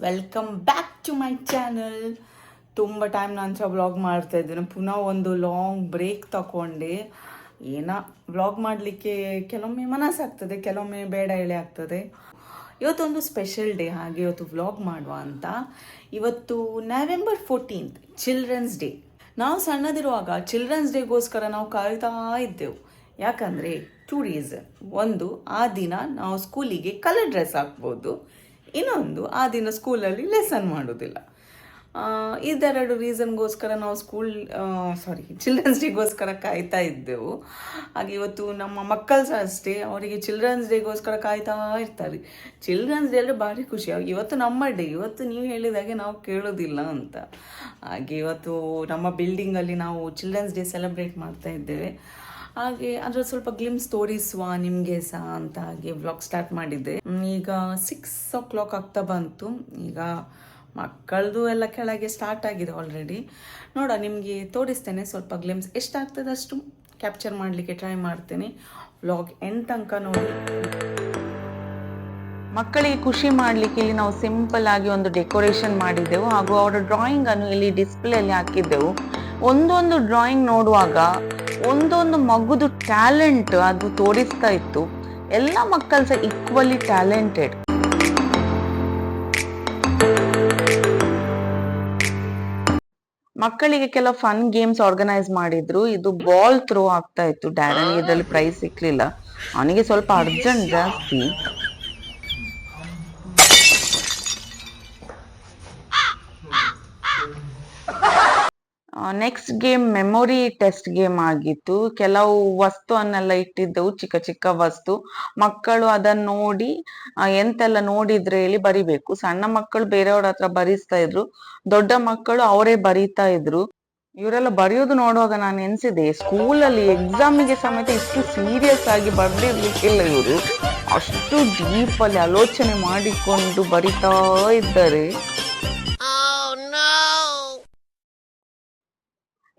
Welcome back to my channel ತುಂಬ time ನಾನು ಸಹ ವ್ಲಾಗ್ ಮಾಡ್ತಾ ಇದ್ದೀನಿ. ಪುನಃ ಒಂದು ಲಾಂಗ್ ಬ್ರೇಕ್ ತಗೊಂಡೆ. ಏನೋ ವ್ಲಾಗ್ ಮಾಡಲಿಕ್ಕೆ ಕೆಲವೊಮ್ಮೆ ಮನಸ್ಸಾಗ್ತದೆ ಕೆಲವೊಮ್ಮೆ ಬೇಡ ಎಳೆ ಆಗ್ತದೆ. ಇವತ್ತೊಂದು ಸ್ಪೆಷಲ್ ಡೇ ಹಾಗೆ ಇವತ್ತು ವ್ಲಾಗ್ ಮಾಡುವ ಅಂತ. ಇವತ್ತು ನವೆಂಬರ್ ಫೋರ್ಟೀನ್ತ್ ಚಿಲ್ಡ್ರನ್ಸ್ ಡೇ ನಾವು ಸಣ್ಣದಿರುವಾಗ ಚಿಲ್ಡ್ರನ್ಸ್ ಡೇಗೋಸ್ಕರ ನಾವು ಕಾಯ್ತಾ ಇದ್ದೆವು. ಯಾಕಂದರೆ ಟೂ ರೀಸನ್ ಒಂದು, ಆ ದಿನ ನಾವು ಸ್ಕೂಲಿಗೆ ಕಲರ್ ಡ್ರೆಸ್ ಹಾಕ್ಬೋದು. ಇನ್ನೊಂದು, ಆ ದಿನ ಸ್ಕೂಲಲ್ಲಿ ಲೆಸನ್ ಮಾಡೋದಿಲ್ಲ ಇದೆರಡು ರೀಸನ್ಗೋಸ್ಕರ ನಾವು ಸ್ಕೂಲ್ ಸಾರಿ ಚಿಲ್ಡ್ರನ್ಸ್ ಡೇಗೋಸ್ಕರ ಕಾಯ್ತಾ ಇದ್ದೆವು. ಹಾಗೆ ಇವತ್ತು ನಮ್ಮ ಮಕ್ಕಳು ಸಹ ಅಷ್ಟೇ, ಅವರಿಗೆ ಚಿಲ್ಡ್ರನ್ಸ್ ಡೇಗೋಸ್ಕರ ಕಾಯ್ತಾ ಇರ್ತಾರೆ. ಚಿಲ್ಡ್ರನ್ಸ್ ಡೇ ಅಂದರೆ ಭಾರಿ ಖುಷಿ. ಇವತ್ತು ನಮ್ಮ ಡೇ ಇವತ್ತು ನೀವು ಹೇಳಿದಾಗೆ ನಾವು ಕೇಳೋದಿಲ್ಲ ಅಂತ. ಹಾಗೆ ಇವತ್ತು ನಮ್ಮ ಬಿಲ್ಡಿಂಗಲ್ಲಿ ನಾವು ಚಿಲ್ಡ್ರನ್ಸ್ ಡೇ ಸೆಲೆಬ್ರೇಟ್ ಮಾಡ್ತಾ ಇದ್ದೇವೆ. ಹಾಗೆ ಅದ್ರ ಸ್ವಲ್ಪ ಗ್ಲಿಮ್ಸ್ ತೋರಿಸುವ ನಿಮಗೆ ಸಹ ಅಂತ ಹಾಗೆ ವ್ಲಾಗ್ ಸ್ಟಾರ್ಟ್ ಮಾಡಿದ್ದೆ. ಈಗ ಸಿಕ್ಸ್ ಓ ಕ್ಲಾಕ್ ಆಗ್ತಾ ಬಂತು. ಈಗ ಮಕ್ಕಳದು ಎಲ್ಲ ಕೆಳಗೆ ಸ್ಟಾರ್ಟ್ ಆಗಿದೆ ಆಲ್ರೆಡಿ ನೋಡ, ನಿಮಗೆ ತೋರಿಸ್ತೇನೆ ಸ್ವಲ್ಪ ಗ್ಲಿಮ್ಸ್ ಎಷ್ಟಾಗ್ತದೆ ಅಷ್ಟು ಕ್ಯಾಪ್ಚರ್ ಮಾಡಲಿಕ್ಕೆ ಟ್ರೈ ಮಾಡ್ತೇನೆ. ವ್ಲಾಗ್ ಎಂಡ್ ತನಕ ನೋಡಿ. ಮಕ್ಕಳಿಗೆ ಖುಷಿ ಮಾಡಲಿಕ್ಕೆ ಇಲ್ಲಿ ನಾವು ಸಿಂಪಲ್ ಆಗಿ ಒಂದು ಡೆಕೋರೇಷನ್ ಮಾಡಿದ್ದೆವು. ಹಾಗೂ ಅವರ ಡ್ರಾಯಿಂಗ್ ಅನ್ನು ಇಲ್ಲಿ ಡಿಸ್ಪ್ಲೇ ಅಲ್ಲಿ ಹಾಕಿದ್ದೆವು. ಒಂದೊಂದು ಡ್ರಾಯಿಂಗ್ ನೋಡುವಾಗ ಒಂದೊಂದು ಮಗುದು ಟ್ಯಾಲೆಂಟ್ ಅದು ತೋರಿಸ್ತಾ ಇತ್ತು. ಎಲ್ಲ ಮಕ್ಕಳು ಸಹ ಈಕ್ವಲಿ ಟ್ಯಾಲೆಂಟೆಡ್ ಮಕ್ಕಳಿಗೆ ಕೆಲವು ಫನ್ ಗೇಮ್ಸ್ ಆರ್ಗನೈಸ್ ಮಾಡಿದ್ರು. ಇದು ಬಾಲ್ ಥ್ರೋ ಆಗ್ತಾ ಇತ್ತು. ಡ್ಯಾರನ್ ಇದರಲ್ಲಿ ಪ್ರೈಸ್ ಸಿಕ್ಲಿಲ್ಲ. ಅವನಿಗೆ ಸ್ವಲ್ಪ ಅರ್ಜೆಂಟ್ ಜಾಸ್ತಿ. Next game memory test game ಆಗಿತ್ತು. ಕೆಲವು ವಸ್ತುವನ್ನೆಲ್ಲ ಇಟ್ಟಿದ್ದವು, ಚಿಕ್ಕ ಚಿಕ್ಕ ವಸ್ತು. ಮಕ್ಕಳು ಅದನ್ನ ನೋಡಿ ಎಂತೆಲ್ಲ ನೋಡಿದ್ರೆ ಹೇಳಿ ಬರಿಬೇಕು. ಸಣ್ಣ ಮಕ್ಕಳು ಬೇರೆಯವ್ರ ಹತ್ರ ಬರಿಸ್ತಾ ಇದ್ರು, ದೊಡ್ಡ ಮಕ್ಕಳು ಅವರೇ ಬರೀತಾ ಇದ್ರು. ಇವರೆಲ್ಲ ಬರೆಯೋದು ನೋಡುವಾಗ ನಾನು ಎನ್ಸಿದೆ ಸ್ಕೂಲಲ್ಲಿ ಎಕ್ಸಾಮಿಗೆ ಸಮೇತ ಇಷ್ಟು ಸೀರಿಯಸ್ ಆಗಿ ಬರ್ದಿರ್ಲಿಕ್ಕಿಲ್ಲ ಇವರು. ಅಷ್ಟು ಡೀಪ್ ಅಲ್ಲಿ ಆಲೋಚನೆ ಮಾಡಿಕೊಂಡು ಬರಿತಾ ಇದ್ದಾರೆ.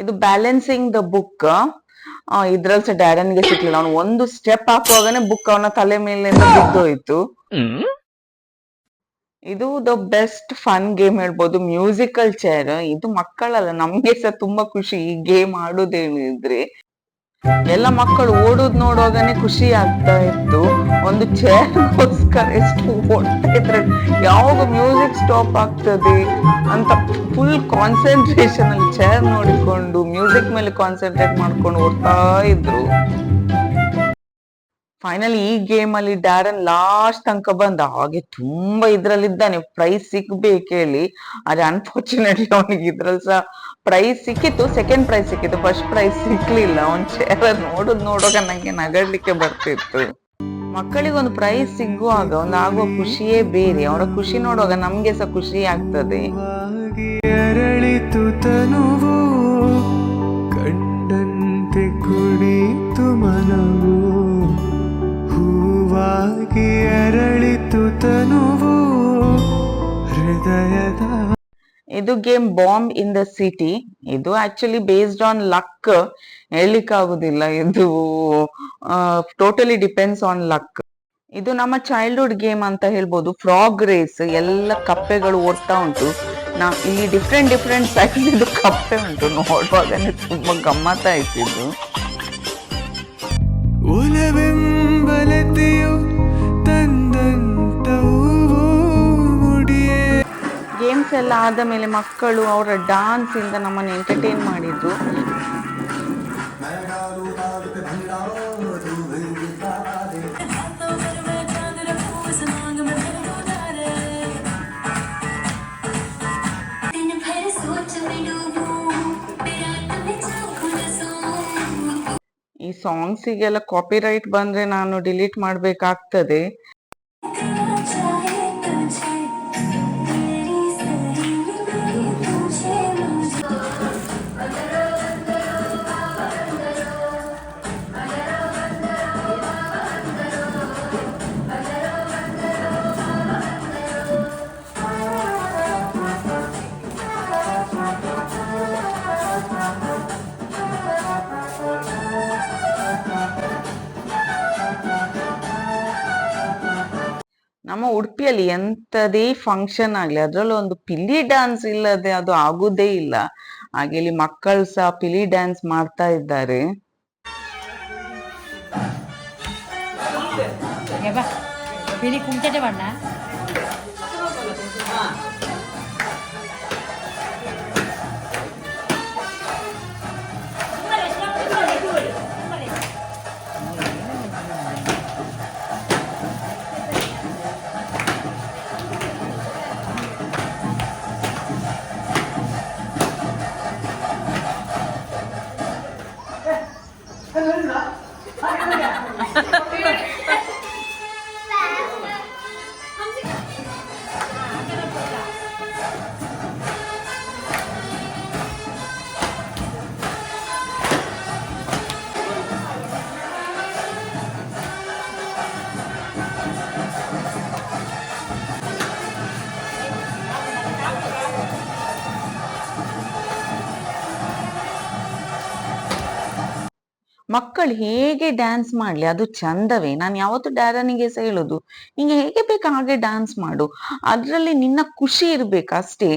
ಇದು ಬ್ಯಾಲೆನ್ಸಿಂಗ್ ದ ಬುಕ್ ಇದ್ರಲ್ಲಿ ಸಹ ಡ್ಯಾಡನ್ಗೆ ಸಿಕ್ಲಿಲ್ಲ. ಅವನು ಒಂದು ಸ್ಟೆಪ್ ಹಾಕುವಾಗನೇ ಬುಕ್ ಅವನ ತಲೆ ಮೇಲೆ ಬಿದ್ದೋಯ್ತು. ಇದು ದ ಬೆಸ್ಟ್ ಫನ್ ಗೇಮ್ ಹೇಳ್ಬೋದು. ಮ್ಯೂಸಿಕಲ್ ಚೇರ್ ಇದು ಮಕ್ಕಳಲ್ಲ ನಮ್ಗೆ ಸಹ ತುಂಬಾ ಖುಷಿ ಈ ಗೇಮ್ ಆಡೋದೇನಿದ್ರೆ ಎಲ್ಲ ಮಕ್ಕಳು ಓಡೋದ್ ನೋಡುವಾಗನೇ ಖುಷಿ ಆಗ್ತಾ ಇತ್ತು. ಒಂದು ಚೇರ್ಗೋಸ್ಕರ ಎಷ್ಟು ಓಡ್ತಾ ಇದ್ರೆ ಯಾವಾಗ ಮ್ಯೂಸಿಕ್ ಸ್ಟಾಪ್ ಆಗ್ತದೆ ಅಂತ ಫುಲ್ ಕಾನ್ಸಂಟ್ರೇಷನ್ ಅಲ್ಲಿ ಚೇರ್ ನೋಡಿಕೊಂಡು ಮ್ಯೂಸಿಕ್ ಮೇಲೆ ಕಾನ್ಸಂಟ್ರೇಟ್ ಮಾಡ್ಕೊಂಡು ಓಡ್ತಾ ಇದ್ರು. ಫೈನಲ್ ಈ ಗೇಮ್ ಅಲ್ಲಿ ಡ್ಯಾರನ್ ಲಾಸ್ಟ್ ತನಕ ಬಂದ. ಹಾಗೆ ತುಂಬಾ ಇದ್ರಲ್ಲಿದ್ದಾನೆ. ಪ್ರೈಸ್ ಸಿಗ್ಬೇಕು ಹೇಳಿ. ಆದ್ರೆ ಅನ್ಫಾರ್ಚುನೇಟ್ಲಿ ಅವನಿಗೆ ಇದ್ರಲ್ಲಿ ಸಹ ಪ್ರೈಸ್ ಸಿಕ್ಕಿತ್ತು. ಸೆಕೆಂಡ್ ಪ್ರೈಸ್ ಸಿಕ್ಕಿತ್ತು. ಫಸ್ಟ್ ಪ್ರೈಸ್ ಸಿಕ್ಲಿಲ್ಲ. ಅವನ್ ಚೇರ್ ನೋಡುದ್ ನೋಡುವಾಗ ನಂಗೆ ನಗಡ್ಲಿಕ್ಕೆ ಬರ್ತಿತ್ತು. ಮಕ್ಕಳಿಗೊಂದು ಪ್ರೈಸ್ ಸಿಗುವಾಗ ಒಂದು ಆಗುವ ಖುಷಿಯೇ ಬೇರೆ. ಅವರ ಖುಷಿ ನೋಡುವಾಗ ನಮ್ಗೆ ಸಹ ಖುಷಿ ಆಗ್ತದೆ. ಇದು game bomb in the city ಇದು ಆಕ್ಚುಲಿ ಬೇಸ್ಡ್ ಆನ್ ಲಕ್ ಆಗುದಿಲ್ಲ ಇದು ಟೋಟಲಿ ಡಿಪೆಂಡ್ಸ್ ಆನ್ ಲಕ್ ಇದು ನಮ್ಮ ಚೈಲ್ಡ್ಹುಡ್ ಗೇಮ್ ಅಂತ ಹೇಳ್ಬೋದು. ಫ್ರಾಗ್ ರೇಸ್ ಎಲ್ಲ ಕಪ್ಪೆಗಳು ಓಡ್ತಾ ಉಂಟು. ನಾ ಇಲ್ಲಿ ಡಿಫ್ರೆಂಟ್ ಡಿಫ್ರೆಂಟ್ ಸೈಜ್ ಇದು ಕಪ್ಪೆ ಉಂಟು. ನೋಡುವಾಗನೇ ತುಂಬಾ ಗಮ್ಮತ್ತ ಕ್ಲಾಸ್ ಎಲ್ಲ ಆದ ಮೇಲೆ ಮಕ್ಕಳು ಅವರ ಡಾನ್ಸಿಂದ ನಮ್ಮನ್ನು ಎಂಟರ್ಟೈನ್ ಮಾಡಿದ್ರು. ಈ ಸಾಂಗ್ಸಿಗೆಲ್ಲ ಕಾಪಿರೈಟ್ ಬಂದ್ರೆ ನಾನು ಡಿಲೀಟ್ ಮಾಡಬೇಕಾಗ್ತದೆ. ನಮ್ಮ ಉಡುಪಿಯಲ್ಲಿ ಎಂಥದೇ ಫಂಕ್ಷನ್ ಆಗಲಿ, ಅದರಲ್ಲೂ ಒಂದು ಪಿಲಿ ಡ್ಯಾನ್ಸ್ ಇಲ್ಲದೆ ಅದು ಆಗುದೇ ಇಲ್ಲ. ಹಾಗೆ ಇಲ್ಲಿ ಮಕ್ಕಳು ಸಹ ಪಿಲಿ ಡ್ಯಾನ್ಸ್ ಮಾಡ್ತಾ ಇದ್ದಾರೆ. ಯಬ್ಬ ಮಕ್ಕಳು ಹೇಗೆ ಡ್ಯಾನ್ಸ್ ಮಾಡ್ಲಿ? ಅದು ಚಂದವೇ. ನಾನು ಯಾವತ್ತು ಡ್ಯಾರನಿಗೆ ಹೇಳೋದು, ನಿಂಗೆ ಹೇಗೆ ಬೇಕು ಹಾಗೆ ಡ್ಯಾನ್ಸ್ ಮಾಡು. ಅದ್ರಲ್ಲಿ ನಿನ್ನ ಖುಷಿ ಇರ್ಬೇಕು ಅಷ್ಟೇ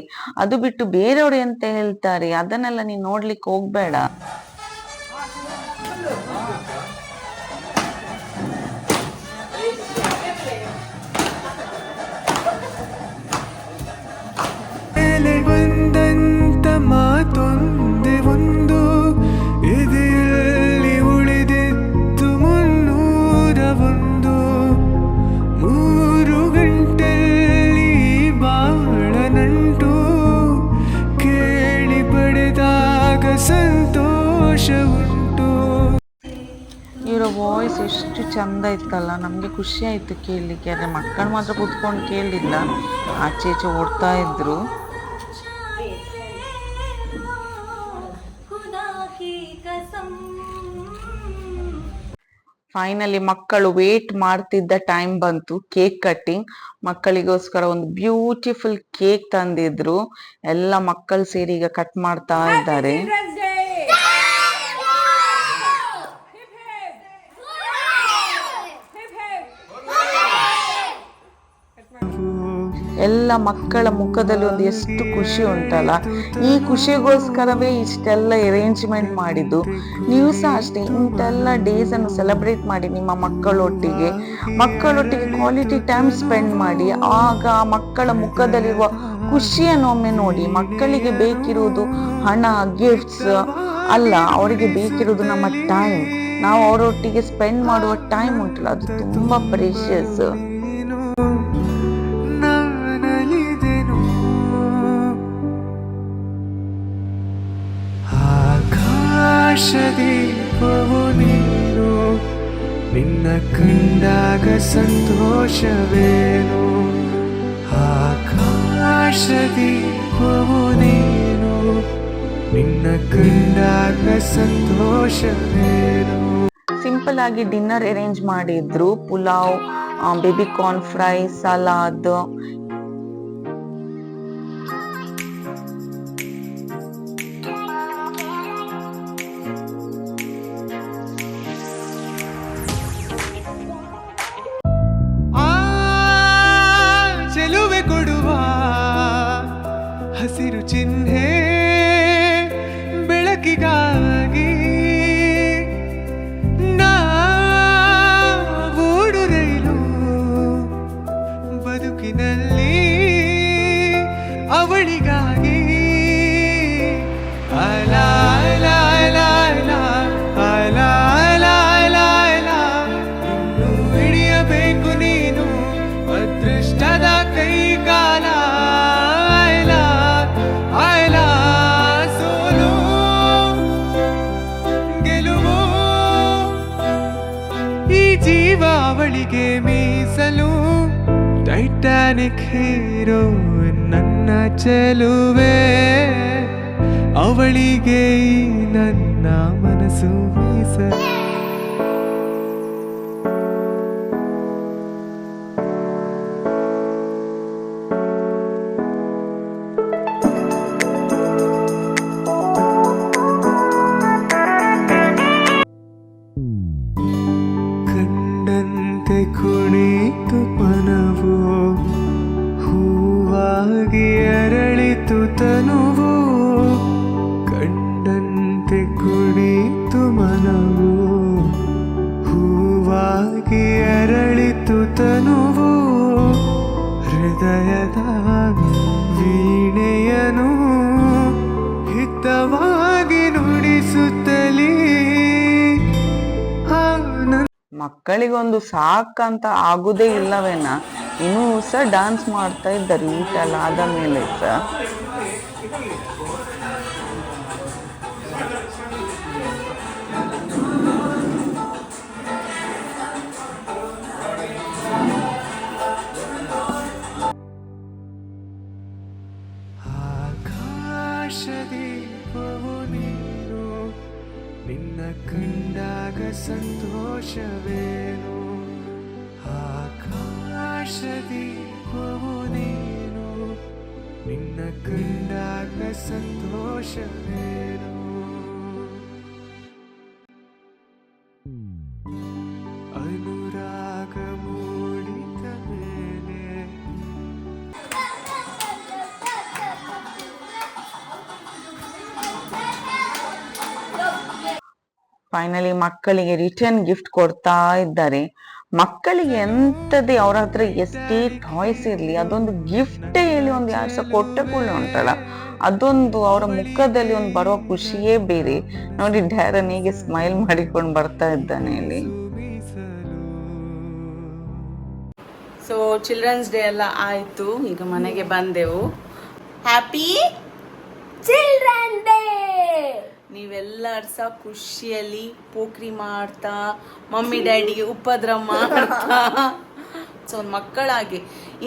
ಅದು ಬಿಟ್ಟು ಬೇರೆಯವರು ಎಂತ ಹೇಳ್ತಾರೆ? ಅದನ್ನೆಲ್ಲ ನೀನ್ ನೋಡ್ಲಿಕ್ಕೆ ಹೋಗ್ಬೇಡ. ವಾಯ್ಸ್ ಎಷ್ಟು ಚಂದ ಇತ್ತಲ್ಲ, ನಮಗೆ ಖುಷಿ ಆಯಿತು ಕೇಳಲಿಕ್ಕೆ. ಅಂದರೆ ಮಕ್ಕಳು ಮಾತ್ರ ಕೂತ್ಕೊಂಡು ಕೇಳಲಿಲ್ಲ. ಆಚೆ ಈಚೆ ಓಡ್ತಾ ಇದ್ರು. ಫೈನಲಿ ಮಕ್ಕಳು ವೇಟ್ ಮಾಡ್ತಿದ್ದ ಟೈಮ್ ಬಂತು. ಕೇಕ್ ಕಟ್ಟಿಂಗ್ ಮಕ್ಕಳಿಗೋಸ್ಕರ ಒಂದು ಬ್ಯೂಟಿಫುಲ್ ಕೇಕ್ ತಂದಿದ್ರು. ಎಲ್ಲ ಮಕ್ಕಳು ಸೇರಿ ಈಗ ಕಟ್ ಮಾಡ್ತಾ ಇದ್ದಾರೆ. ಎಲ್ಲ ಮಕ್ಕಳ ಮುಖದಲ್ಲಿ ಒಂದು ಎಷ್ಟು ಖುಷಿ ಉಂಟಲ್ಲ. ಈ ಖುಷಿಗೋಸ್ಕರವೇ ಇಷ್ಟೆಲ್ಲ ಅರೇಂಜ್ಮೆಂಟ್ ಮಾಡಿದ್ದು. ನೀವು ಸಹ ಅಷ್ಟೇ ಇಂಥೆಲ್ಲ ಡೇಸ್ ಅನ್ನು ಸೆಲೆಬ್ರೇಟ್ ಮಾಡಿ ನಿಮ್ಮ ಮಕ್ಕಳೊಟ್ಟಿಗೆ. ಮಕ್ಕಳೊಟ್ಟಿಗೆ ಕ್ವಾಲಿಟಿ ಟೈಮ್ ಸ್ಪೆಂಡ್ ಮಾಡಿ, ಆಗ ಮಕ್ಕಳ ಮುಖದಲ್ಲಿರುವ ಖುಷಿಯನ್ನು ಒಮ್ಮೆ ನೋಡಿ, ಮಕ್ಕಳಿಗೆ ಬೇಕಿರುವುದು ಹಣ ಗಿಫ್ಟ್ಸ್ ಅಲ್ಲ, ಅವರಿಗೆ ಬೇಕಿರುವುದು ನಮ್ಮ ಟೈಮ್ ನಾವು ಅವರೊಟ್ಟಿಗೆ ಸ್ಪೆಂಡ್ ಮಾಡುವ ಟೈಮ್ ಉಂಟಲ್ಲ, ಅದು ತುಂಬ ಪ್ರೇಷಿಯಸ್ ನಿನ್ನ ಕಂಡಾಗ ಸಂತೋಷವೇನು? ಆಕಾಶದಿ ನೀನು. ನಿನ್ನ ಕಂಡಾಗ ಸಂತೋಷವೇನು? ಸಿಂಪಲ್ ಆಗಿ ಡಿನ್ನರ್ ಅರೇಂಜ್ ಮಾಡಿದ್ರು, pulao baby corn fry salad ಅವಳಿಗೆ ಮೀಸಲು ಟೈಟಾನಿಕ್ ಹೀರೋ ನನ್ನ ಚೆಲುವೆ. ಅವಳಿಗೆ ನನ್ನ ಮನಸ್ಸು ಮೀಸಲು. ತನುವು ಹೃದಯದ ವೀಣೆಯನು ಹಿತವಾಗಿ ನುಡಿಸುತ್ತಲೇ ಮಕ್ಕಳಿಗೊಂದು ಸಾಕಂತ ಆಗುದೇ ಇಲ್ಲವೇನ ಇನ್ನೂ ಸಹ ಡ್ಯಾನ್ಸ್ ಮಾಡ್ತಾ ಇದ್ದಾರೆ ಊಟ ಆದ ಮೇಲೆ Thank you. ಸಂತೋಷವೇನು? ಆಕಾಶದೀಪವು ನೀನು. ನಿನ್ನ ಕಂಡಾಗ ಸಂತೋಷವೇನು? ಫೈನಲಿ ಮಕ್ಕಳಿಗೆ ರಿಟರ್ನ್ ಗಿಫ್ಟ್ ಕೊಡ್ತಾ ಇದ್ದಾರೆ. ಮಕ್ಕಳಿಗೆ ಎಂಥದ್ದೇ ಅವ್ರ ಹತ್ರ ಎಷ್ಟೇ ಟಾಯ್ಸ್ ಇರ್ಲಿ, ಅದೊಂದು ಗಿಫ್ಟ್ ಹೇಳಿ ಒಂದು ಯಾರು ಸಹ ಕೊಟ್ಟ ಕೂಡ ಉಂಟಲ್ಲ ಅದೊಂದು ಅವರ ಮುಖದಲ್ಲಿ ಒಂದು ಬರುವ ಖುಷಿಯೇ ಬೇರೆ. ನೋಡಿ, ಡ್ಯಾರನ್ ಹೀಗೆ ಸ್ಮೈಲ್ ಮಾಡಿಕೊಂಡು ಬರ್ತಾ ಇದ್ದಾನೆ ಇಲ್ಲಿ. ಸೊ ಚಿಲ್ಡ್ರನ್ಸ್ ಡೇ ಎಲ್ಲ ಆಯ್ತು, ಈಗ ಮನೆಗೆ ಬಂದೆವು. ಹ್ಯಾಪಿ ಚಿಲ್ಡ್ರನ್ ಡೇ ನೀವೆಲ್ಲರೂ ಸಹ ಖುಷಿಯಲ್ಲಿ ಪೋಕ್ರಿ ಮಾಡ್ತಾ ಮಮ್ಮಿ ಡ್ಯಾಡಿಗೆ ಉಪದ್ರ ಮಾಡ್ತಾ. ಸೊ ಮಕ್ಕಳಾಗಿ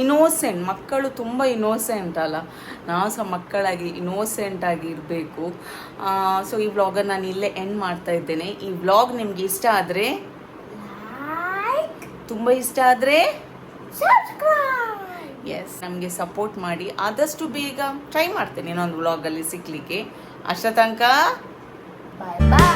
ಇನೋಸೆಂಟ್ ಮಕ್ಕಳು ತುಂಬ ಇನೋಸೆಂಟ್ ಅಲ್ಲ? ನಾವು ಸಹ ಮಕ್ಕಳಾಗಿ ಇನೋಸೆಂಟ್ ಆಗಿ ಇರಬೇಕು. ಸೊ ಈ ವ್ಲಾಗನ್ನು ನಾನು ಇಲ್ಲೇ ಎಂಡ್ ಮಾಡ್ತಾ ಇದ್ದೇನೆ. ಈ ವ್ಲಾಗ್ ನಿಮ್ಗೆ ಇಷ್ಟ ಆದರೆ ತುಂಬ ಇಷ್ಟ ಆದರೆ ಎಸ್ ನಮಗೆ ಸಪೋರ್ಟ್ ಮಾಡಿ. ಆದಷ್ಟು ಬೇಗ ಟ್ರೈ ಮಾಡ್ತೇನೆ ಇನ್ನೊಂದು ವ್ಲಾಗಲ್ಲಿ ಸಿಕ್ಕಲಿಕ್ಕೆ ಅಷ್ಟ ತನಕ ಬೈ ಬೈ